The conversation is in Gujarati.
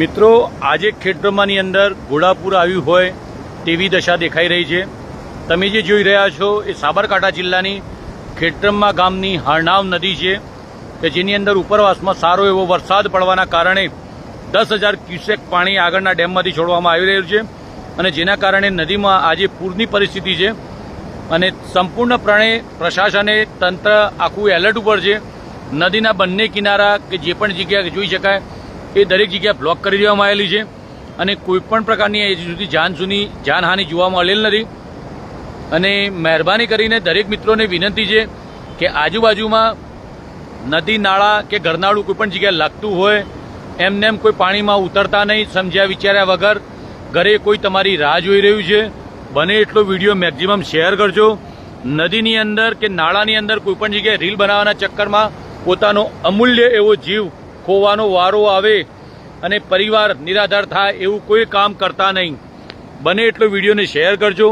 મિત્રો, આજે ખેડબ્રહ્માની અંદર ઘોડાપુર આવ્યું હોય તેવી દશા દેખાઈ રહી છે. તમે જે જોઈ રહ્યા છો એ સાબરકાંઠા જિલ્લાની ખેડબ્રહ્મા ગામની હરનાવ નદી છે, કે જેની અંદર ઉપરવાસમાં સારો એવો વરસાદ પડવાના કારણે દસ હજાર ક્યુસેક પાણી આગળના ડેમમાંથી છોડવામાં આવી રહ્યું છે અને જેના કારણે નદીમાં આજે પૂરની પરિસ્થિતિ છે અને સંપૂર્ણપણે પ્રશાસને તંત્ર આખું એલર્ટ ઉપર છે. નદીના બંને કિનારા કે જે પણ જગ્યા જોઈ શકાય એ દરેક જગ્યા બ્લોક કરી દેવામાં આવેલી છે અને કોઈપણ પ્રકારની હજી સુધી જાનસુની જાનહાનિ જોવા મળેલ નથી. અને મહેરબાની કરીને દરેક મિત્રોને વિનંતી છે કે આજુબાજુમાં નદી, નાળા કે ઘરનાળું કોઈ પણ જગ્યાએ લાગતું હોય, એમને એમ કોઈ પાણીમાં ઉતરતા નહીં, સમજ્યા વિચાર્યા વગર ઘરે કોઈ તમારી રાહ જોઈ રહ્યું છે. બને એટલો વીડિયો મેક્ઝિમમ શેર કરજો. નદીની અંદર કે નાળાની અંદર કોઈપણ જગ્યાએ રીલ બનાવવાના ચક્કરમાં પોતાનો અમૂલ્ય એવો જીવ ખોવાનો વારો આવે અને પરિવાર નિરાધાર થાય એવું કોઈ કામ કરતા નહીં. બને એટલો વિડીયોને શેર કરજો.